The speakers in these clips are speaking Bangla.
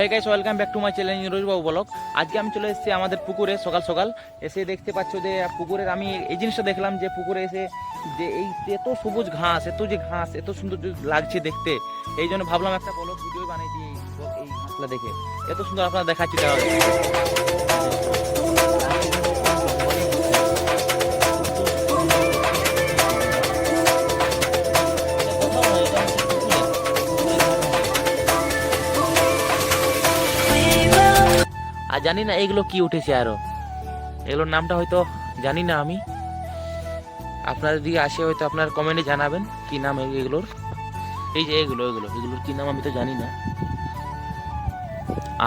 Hi guys welcome back to my channel নিরোজবাবু blog আজকে আমি চলে এসেছি আমাদের পুকুরে সকাল সকাল। এসে দেখতে পাচ্ছ যে পুকুরের আমি এই জিনিসটা দেখলাম যে পুকুরে এসে যে এই এত সবুজ ঘাস, এত যে ঘাস, এত সুন্দর লাগছে দেখতে। এই জন্য ভাবলাম একটা ব্লগ ভিডিও বানিয়ে দিই এই ঘাসটা দেখে। এত সুন্দর আপনারা দেখাচ্ছি তাহলে। আর জানি না এগুলো কি উঠেছে আরও। এগুলোর নামটা হয়তো জানি না আমি। আপনাদের দিকে আসে হয়তো আপনার কমেন্টে জানাবেন কি নাম এগুলোর। এই যে এগুলো এগুলো, এগুলোর কি নাম আমি তো জানি না।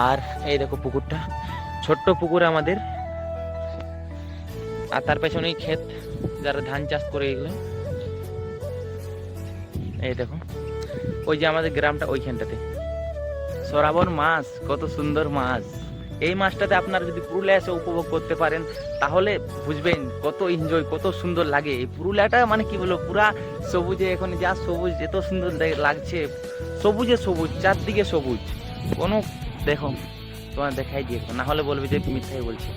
আর এই দেখো পুকুরটা, ছোট্ট পুকুর আমাদের। আর তার পেছনেই ক্ষেত, যারা ধান চাষ করে এগুলো। এই দেখো, ওই যে আমাদের গ্রামটা ওইখানটাতে। শ্রাবণ মাস, কত সুন্দর মাস। এই মাসটাতে আপনারা যদি পুরুলিয়া এসে উপভোগ করতে পারেন, তাহলে বুঝবেন কত এনজয় কত সুন্দর লাগে। এই পুরুলিয়াটা মানে কি বলব, পুরা সবুজে এখন যা সবুজ এত সুন্দর লাগছে, সবুজে সবুজ, চারদিকে সবুজ। কোনো, দেখো তোমার দেখাই দিয়ে না হলে বলবে যে মিথ্যাই বলছে।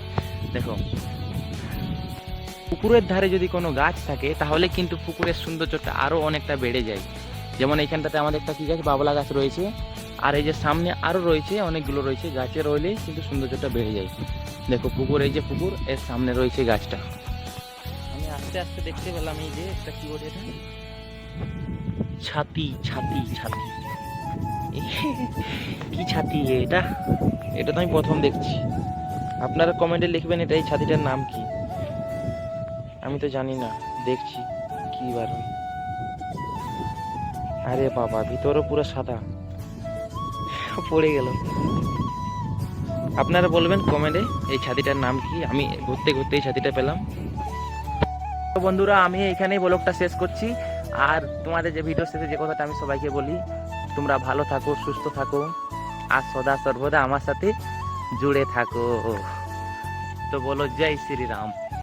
দেখো, পুকুরের ধারে যদি কোনো গাছ থাকে, তাহলে কিন্তু পুকুরের সৌন্দর্যটা আরও অনেকটা বেড়ে যায়। যেমন এইখানটাতে আমাদের একটা কি গাছ, বাবলা গাছ রয়েছে। আর এই যে সামনে আরও রয়েছে অনেকগুলো রয়েছে গাছে রইলেই কিন্তু সৌন্দর্যটা বেড়ে যায়। দেখো পুকুর এই যে পুকুর এর সামনে রয়েছে গাছটা। আমি আস্তে আস্তে দেখতে পেলাম এই যে একটা কি বলে এটা। ছাতি ছাতি ছাতি। কি ছাতি এটা? এটা তো আমি প্রথম দেখছি। আপনারা কমেন্টে লিখবেন এটা এই ছাতিটার নাম কি? আমি তো জানি না দেখছি কি বার আরে বাবা ভিতরও পুরো সাদা। পড়ে গেল। আপনারা বলবেন কমেন্টে এই ছাতিটার নাম কি? আমি ঘুরতে ঘুরতে এই ছাতিটা পেলাম। তো বন্ধুরা, আমি এখানেই ব্লগটা শেষ করছি। আর তোমাদের যে ভিডিও শেষে যে কথাটা আমি সবাইকে বলি, তোমরা ভালো থাকো, সুস্থ থাকো, আর সদা সর্বদা আমার সাথে জুড়ে থাকো। তো বলো, জয় শ্রীরাম।